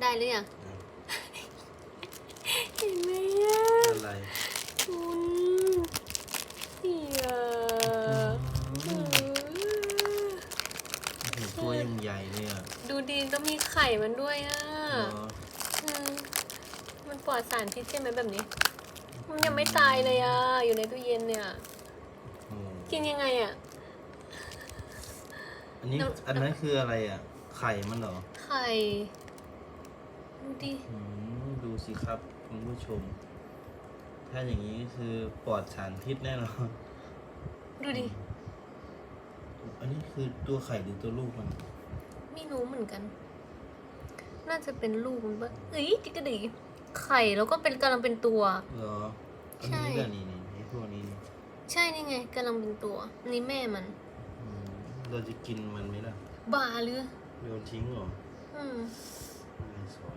ได้หรือยังเห็นไหมอะอะไรคุณเสียอืมโอ้โหตัวยังใหญ่เลยอะดูดีต้องมีไข่มันด้วยอะเหรออืมมันปลอดสารพิษใช่ไหมแบบนี้ มันยังไม่ตายเลยอะ อยู่ในตู้เย็นเนี่ย โอ้โหกินยังไงอะ อันนี้แล้วอันนั้นคืออะไรอะ ไข่มันเหรอ ไข่ ดูดิอืมดูสิครับคุณผู้ชม ถ้าอย่างนี้คือปลอดสารพิษแน่นอนดูดิ อันนี้คือตัวไข่หรือตัวลูกมันไม่รู้เหมือนกัน น่าจะเป็นลูกมันปะเอ้ยจิกกระดีไข่แล้วก็เป็นกำลังเป็นตัว เหรออันใช่ นี้ก็นี่นี่นี่พวกนี้นี่ใช่นี่ไงกำลังเป็นตัวอันนี้แม่มัน อืมเราจะกินมันไหมล่ะบาหรือโยนทิ้งเหรออืมไม่สอน